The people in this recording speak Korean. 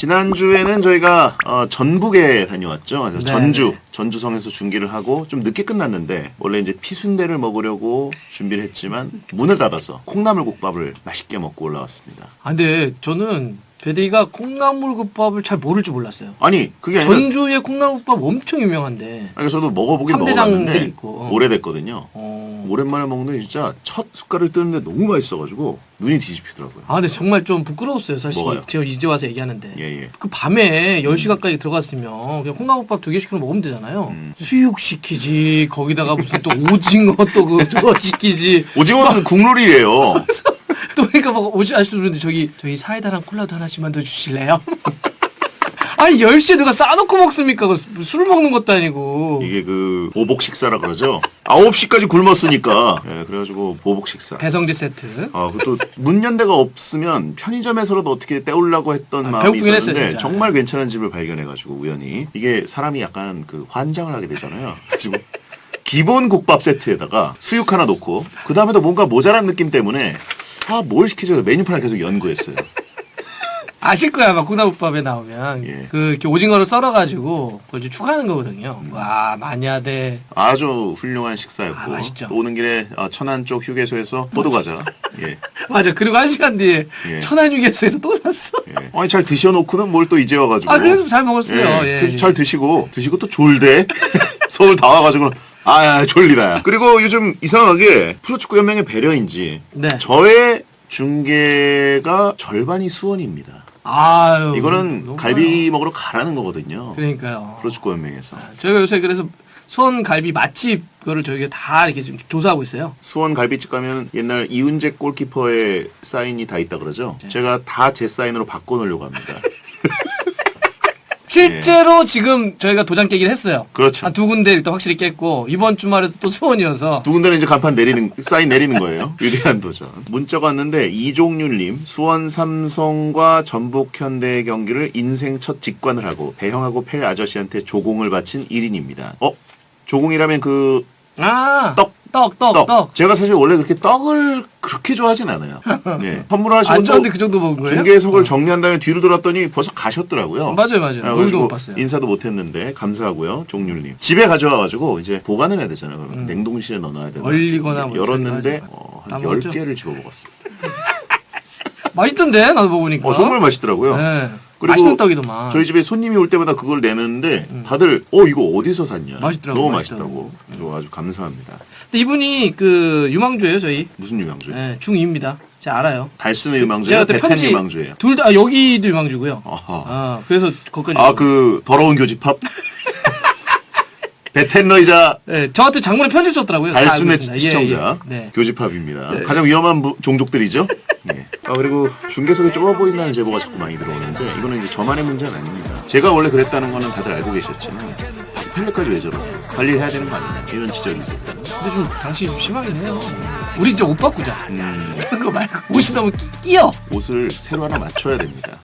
지난주에는 저희가 어, 전북에 다녀왔죠. 그래서 네, 전주, 네. 전주성에서 중계를 하고 좀 늦게 끝났는데 원래 이제 피순대를 먹으려고 준비를 했지만 문을 닫아서 콩나물국밥을 맛있게 먹고 올라왔습니다. 아 근데 저는 배대이가 콩나물국밥을 잘 모를 줄 몰랐어요. 아니 그게 아니라 전주의 콩나물국밥 엄청 유명한데. 아니, 저도 먹어보긴 삼대장들이 먹어봤는데 있고. 오래됐거든요. 어. 오랜만에 먹는데 진짜 첫 숟갈을 뜨는데 너무 맛있어가지고 눈이 뒤집히더라고요. 아 근데 정말 좀 부끄러웠어요 사실. 뭐가요? 제가 이제 와서 얘기하는데. 예, 예. 그 밤에 10시 가까이 들어갔으면 그냥 콩나물밥 두 개 시키고 먹으면 되잖아요. 음. 수육 시키지 거기다가 무슨 또 오징어 또 그거 시키지 오징어는 국룰이에요. 또 그러니까 막 오지 아시도 그런데 저기 저희 사이다랑 콜라도 하나씩만 더 주실래요? 아니 10시에 누가 싸놓고 먹습니까? 그거 술 먹는 것도 아니고 이게 그 보복 식사라 그러죠. 9시까지 굶었으니까. 예, 그래가지고 보복 식사. 배성재 세트 아, 그또 문연대가 없으면 편의점에서라도 어떻게 때우려고 했던 아, 마음이 배고프긴 했어요, 있었는데 진짜. 정말 괜찮은 집을 발견해가지고 우연히 이게 사람이 약간 그 환장을 하게 되잖아요. 그래가지고 기본 국밥 세트에다가 수육 하나 놓고 그 다음에도 뭔가 모자란 느낌 때문에 아 뭘 시키죠 메뉴판을 계속 연구했어요. 아실 거야 막 콩나물밥에 나오면 예. 그 이렇게 오징어를 썰어가지고 그걸 이제 추가하는 거거든요. 음. 와 마냐대 아주 훌륭한 식사였고 아, 맛있죠. 또 오는 길에 아, 천안 쪽 휴게소에서 호두 과자. 예. 맞아 그리고 한 시간 뒤에 예. 천안유계소에서 또 샀어. 예. 아니 잘 드셔놓고는 뭘 또 이제 와가지고. 아 그래도 잘 먹었어요. 예, 그래서 예. 잘 드시고 드시고 또 졸대 서울 다 와가지고 아 졸리다. 그리고 요즘 이상하게 프로축구 연맹의 배려인지 네. 저의 중계가 절반이 수원입니다. 아유 이거는 너무 갈비 먹으러 가라는 거거든요. 그러니까요. 프로축구 연맹에서 저희가 요새 그래서 수원 갈비 맛집 그거를 저희가 다 이렇게 좀 조사하고 있어요. 수원 갈비집 가면 옛날 이훈재 골키퍼의 사인이 다 있다 그러죠. 네. 제가 다 제 사인으로 바꿔놓으려고 합니다. 실제로 지금 저희가 도장 깨기를 했어요. 예. 그렇죠. 한 두 군데 일단 확실히 깼고 이번 주말에도 또 수원이어서 두 군데는 이제 간판 내리는 사인 내리는 거예요. 유리한 도전. 문자가 왔는데 이종률님 수원 삼성과 전북 현대의 경기를 인생 첫 직관을 하고 배형하고 펠 아저씨한테 조공을 바친 1인입니다. 어? 조공이라면 그 아 떡. 떡, 떡, 떡. 떡. 제가 사실 원래 그렇게 떡을 그렇게 좋아하진 않아요. 네. 선물을 하시고 안 또 좋아하는데 그 정도 먹은 거예요? 중계석을 정리한 다음에 뒤로 돌았더니 벌써 가셨더라고요. 맞아요, 맞아요. 아, 그래가지고 못 봤어요. 인사도 못했는데 감사하고요, 종률님. 집에 가져와가지고 이제 보관을 해야 되잖아요. 그러면 냉동실에 넣어놔야 되나. 음. 얼리거나 뭐 열었는데 하죠. 어, 다한 먹었죠? 10개를 집어 먹었습니다. 맛있던데 나도 먹으니까. 어, 정말 맛있더라고요. 네. 그리고 맛있는 떡이더만. 저희 집에 손님이 올 때마다 그걸 내는데 다들 어 이거 어디서 샀냐? 음. 맛있더라고요, 너무 맛있더라고요. 맛있다고. 그래서 아주 감사합니다. 근데 이분이 그 유망주예요 저희. 무슨 유망주? 네, 중2입니다. 제가 알아요. 달순의 유망주예요. 제가 그때 베텐 편지 유망주예요. 둘 다 여기도 유망주고요. 어허. 아 그래서 거기까지. 아 그 더러운 교집합. 베텐러이자 네, 저한테 장문에 편지 썼더라고요. 다 알고 달순의 있습니다. 예, 시청자 예. 네. 교집합입니다. 가장 위험한 부- 종족들이죠. 예. 아 그리고 중계석이 좁아 보인다는 제보가 자꾸 많이 들어오는데 이거는 이제 저만의 문제는 아닙니다. 제가 원래 그랬다는 거는 다들 알고 계셨지만 팬들까지 왜 저러냐 관리를 해야 되는 거 아니냐 이런 지적이 있었거든요. 근데 좀 당시 좀 심하긴 해요. 우리 이제 옷 바꾸자. 음, 그거 말고 옷이 너무 끼- 끼어. 옷을 새로 하나 맞춰야 됩니다.